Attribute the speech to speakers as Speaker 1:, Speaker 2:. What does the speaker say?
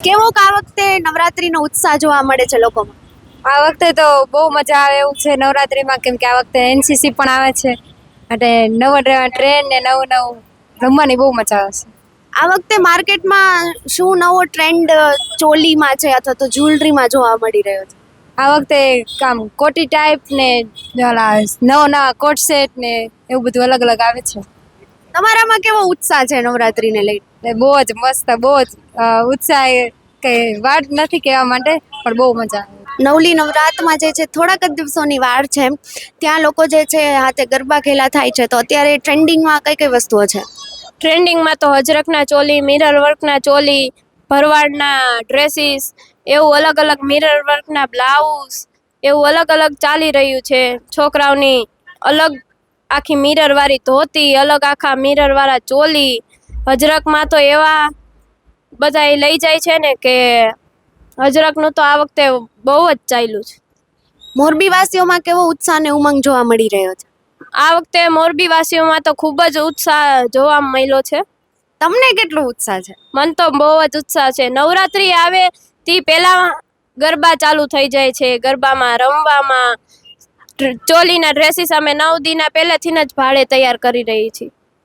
Speaker 1: કેવો આ વખતે નવરાત્રીનો ઉત્સાહ જોવા મળે છે લોકોમાં?
Speaker 2: આ વખતે તો બહુ મજા આવે એવું છે નવરાત્રીમાં કેમ કે આ વખતે એનસીસી પણ આવે છે. એટલે નવો ટ્રેન ને નવું નવું રમવાની બહુ મજા આવે છે.
Speaker 1: આ વખતે માર્કેટમાં શું નવો ટ્રેન્ડ ચોલીમાં છે અથવા તો જ્વેલરીમાં જોવા મળી રહ્યો છે?
Speaker 2: આ વખતે કામ કોટી ટાઈપ ને નવા નવા કોટ સેટ ને એવું બધું અલગ અલગ આવે છે.
Speaker 1: તમારામાં કેવો ઉત્સાહ છે નવરાત્રીને લઈને
Speaker 2: બહુ જ મસ્ત બહુ જ ઉત્સાહ કે વાત નથી કહેવા માટે પણ બહુ મજા આવે.
Speaker 1: નવલી નવરાતમાં જે છે થોડાક જ દિવસોની વાર છે ત્યાં લોકો જે છે હાથે ગરબા ખેલા થાય છે તો અત્યારે ટ્રેન્ડિંગમાં કઈ કઈ વસ્તુઓ છે?
Speaker 3: ટ્રેન્ડિંગમાં તો હજરકના ચોલી મિરર વર્કના ચોલી ભરવાડના ડ્રેસીસ એવું અલગ અલગ મિરર વર્કના બ્લાઉઝ એવું અલગ અલગ ચાલી રહ્યું છે. છોકરાઓની અલગ આખી મિરર વાળી ધોતી અલગ આખા મિરર વાળા ચોલી હજરકમાં તો એવા બધા એ લઈ જાય છે ને કે હજરકનું તો આ વખતે બહુ જ ચાલ્યું છે.
Speaker 1: મોરબી વાસીઓમાં કેવો ઉત્સાહ ને ઉમંગ જોવા મળી રહ્યો છે?
Speaker 3: આ વખતે મોરબી વાસીઓમાં તો ખૂબ જ ઉત્સાહ જોવા મળ્યો છે.
Speaker 1: તમને કેટલો ઉત્સાહ છે?
Speaker 3: મન તો બહુ જ ઉત્સાહ છે. નવરાત્રી આવે તે પહેલા ગરબા ચાલુ થઈ જાય છે. ગરબામાં રમવામાં ચોલીના ડ્રેસીસ અમે નવ દીના પહેલેથી જ ભાડે તૈયાર કરી રહી છીએ.